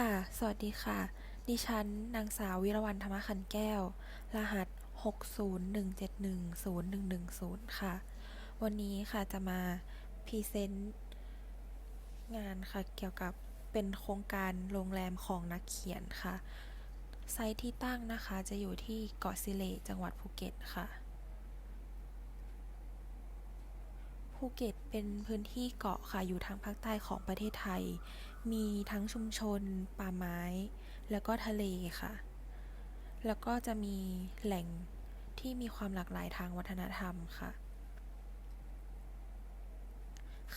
ค่ะ สวัสดีค่ะ ดิฉัน นางสาววิรวรรณธรรมขันแก้ว รหัส 601710110 ค่ะ วันนี้ค่ะจะมาพรีเซนต์งานค่ะ เกี่ยวกับเป็นโครงการโรงแรมของนักเขียนค่ะ ไซต์ที่ตั้งนะคะจะอยู่ที่เกาะสิเล จังหวัดภูเก็ตค่ะ ภูเก็ตเป็นพื้นที่เกาะค่ะ อยู่ทางภาคใต้ของประเทศไทย มีทั้งชุมชน ป่าไม้ แล้วก็ทะเลค่ะ แล้วก็จะมีแหล่งที่มีความหลากหลายทางวัฒนธรรมค่ะ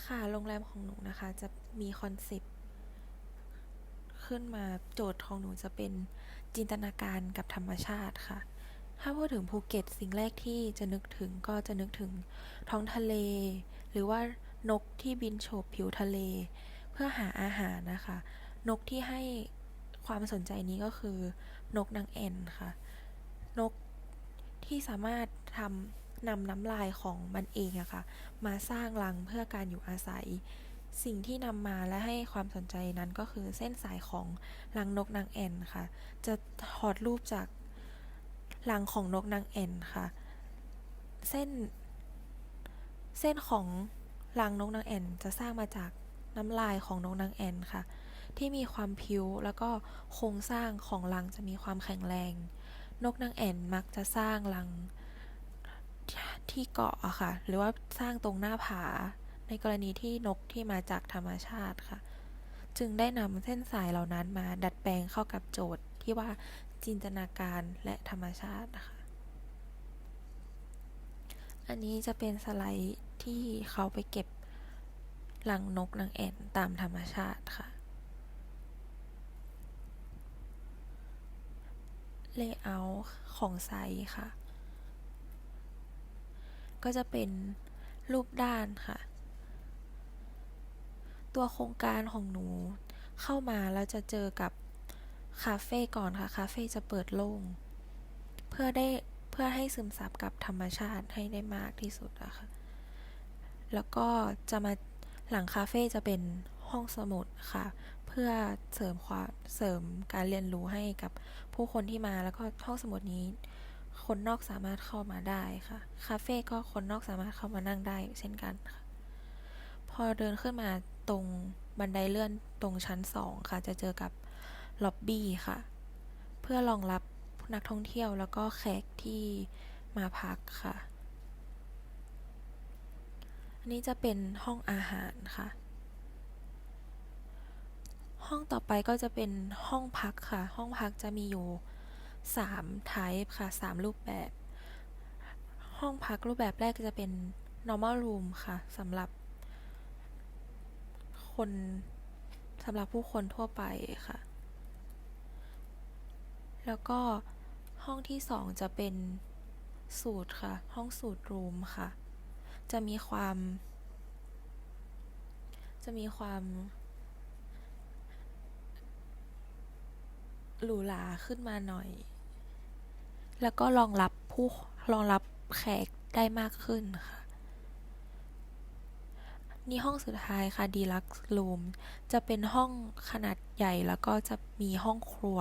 ค่ะโรงแรมของหนูนะคะจะมีคอนเซปต์ขึ้นมาโจทย์ของหนูจะเป็นจินตนาการกับธรรมชาติค่ะ ถ้าพูดถึงภูเก็ตสิ่งแรกที่จะนึกถึงก็จะนึกถึงท้องทะเล หรือว่านกที่บินโฉบผิวทะเล พื่อหาอาหารนะคะ นกที่ให้ความสนใจนี้ก็คือนกนางแอ่นค่ะ นกที่สามารถทำนำน้ำลายของมันเองอะค่ะ มาสร้างรังเพื่อการอยู่อาศัย สิ่งที่นำมาและให้ความสนใจนั้นก็คือเส้นสายของรังนกนางแอ่นค่ะ จะถอดรูปจากรังของนกนางแอ่นค่ะ เส้น เส้นของรังนกนางแอ่นจะสร้างมาจาก น้ำลายของนกนางแอ่นค่ะ ที่มีความพิ้วแล้วก็โครงสร้างของรังจะมีความแข็งแรง นกนางแอ่นมักจะสร้างรังที่เกาะอะค่ะ หรือว่าสร้างตรงหน้าผา ในกรณีที่นกที่มาจากธรรมชาติค่ะ จึงได้นำเส้นสายเหล่านั้นมาดัดแปลงเข้ากับโจทย์ที่ว่าจินตนาการและธรรมชาตินะคะอันนี้จะเป็นสไลด์ที่เขาไปเก็บ รังนกนางแอ่นตามธรรมชาติค่ะ Layout ของไซต์ค่ะ ก็จะเป็นรูปด้านค่ะ ตัวโครงการของหนูเข้ามาแล้วจะเจอกับคาเฟ่ก่อนค่ะ คาเฟ่จะเปิดโล่ง เพื่อได้เพื่อให้ซึมซับกับธรรมชาติให้ได้มากที่สุดอะค่ะ แล้วก็จะมา หลังคาเฟ่จะเป็นห้องสมุดค่ะ เพื่อเสริมความเสริมการเรียนรู้ให้กับผู้คนที่มาแล้วก็ห้องสมุดนี้ คนนอกสามารถเข้ามาได้ค่ะคาเฟ่ก็คนนอกสามารถเข้ามานั่งได้เช่นกันค่ะ พอเดินขึ้นมาตรงบันไดเลื่อนตรงชั้นสองค่ะ จะเจอกับล็อบบี้ค่ะ เพื่อรองรับนักท่องเที่ยวแล้วก็แขกที่มาพักค่ะ นี้จะเป็นห้องอาหารค่ะ ห้องต่อไปก็จะเป็นห้องพักค่ะ ห้องพักจะมีอยู่3 type ค่ะ 3 รูปแบบ ห้องพักรูปแบบแรกจะเป็น normal room ค่ะสำหรับคนสำหรับผู้คนทั่วไปค่ะ แล้วก็ห้องที่สองจะเป็นสูตรค่ะ ห้องสูตรรูมค่ะ จะมีความ จะมีความหรูหราขึ้นมาหน่อย แล้วก็รองรับผู้รองรับแขกได้มากขึ้นค่ะ นี่ห้องสุดท้ายค่ะ Deluxe Room จะเป็นห้องขนาดใหญ่แล้วก็จะมีห้องครัว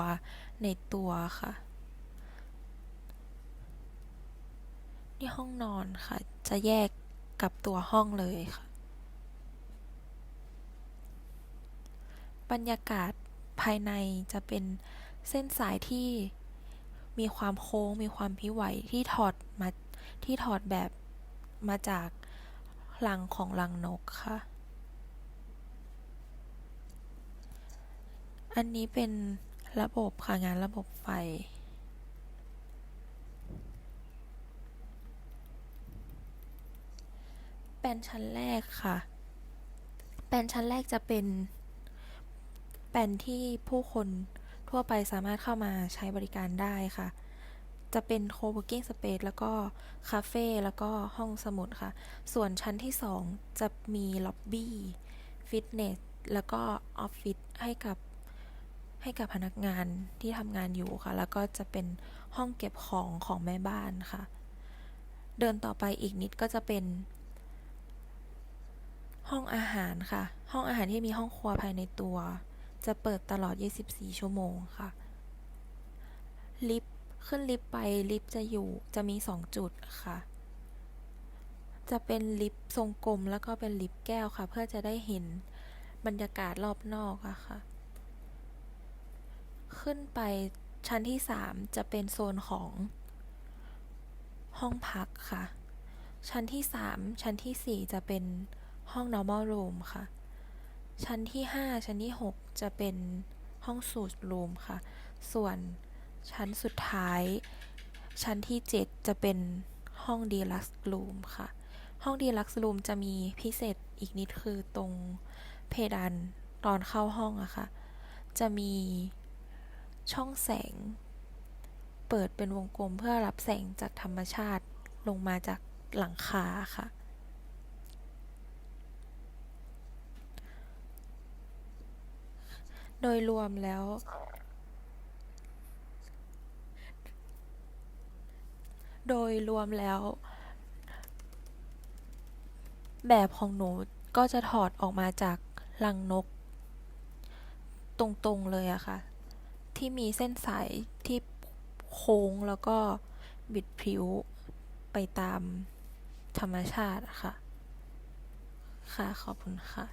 ในตัวค่ะ นี่ห้องนอนค่ะ จะแยก กับตัวห้องเลยค่ะ บรรยากาศภายในจะเป็นเส้นสายที่มีความโค้งมีความพิวไหวที่ถอดมาที่ถอดแบบมาจากรังของรังนกค่ะ อันนี้เป็นระบบค่ะงานระบบไฟ แปลนชั้นแรกค่ะ แปลนชั้นแรกจะเป็น แปลนที่ผู้คนทั่วไปสามารถเข้ามาใช้บริการได้ค่ะ จะเป็น co-working space แล้วก็คาเฟ่แล้วก็ห้องสมุดค่ะ ส่วนชั้นที่ 2 จะมีล็อบบี้ฟิตเนสแล้วก็ออฟฟิศให้กับให้กับพนักงานที่ทำงานอยู่ค่ะ แล้วก็จะเป็นห้องเก็บของของแม่บ้านค่ะ เดินต่อไปอีกนิดก็จะเป็น ห้องอาหารค่ะ ห้องอาหารที่มีห้องครัวภายในตัว จะเปิดตลอด 24 ชั่วโมงค่ะ ลิฟต์ขึ้นลิฟต์ไปลิฟต์จะอยู่จะมี 2 จุดค่ะ จะเป็นลิฟต์ทรงกลมแล้วก็เป็นลิฟต์แก้วค่ะ เพื่อจะได้เห็นบรรยากาศรอบนอกอะค่ะ ขึ้นไปชั้นที่ 3 จะเป็นโซนของห้องพักค่ะ ชั้นที่ 3 ชั้นทีสี่4 จะเป็น ห้อง normal room ค่ะ ชั้นที่ 5 ชั้นที่ 6 จะเป็นห้องสูตร room ค่ะ ส่วนชั้นสุดท้าย ชั้นที่ 7 จะเป็นห้อง deluxe room ค่ะ ห้อง deluxe room จะมีพิเศษอีกนิดคือตรงเพดานตอนเข้าห้องอะค่ะ จะมีช่องแสง เปิดเป็นวงกลมเพื่อรับแสงจากธรรมชาติลงมาจากหลังคาค่ะ โดยรวมแล้ว โดยรวมแล้ว แบบของหนูก็จะถอดออกมาจากลังนก ตรงๆเลยอะค่ะ ที่มีเส้นสายที่โค้งแล้วก็บิดพริ้วไปตามธรรมชาติะค่ะ ค่ะ ขอบคุณค่ะ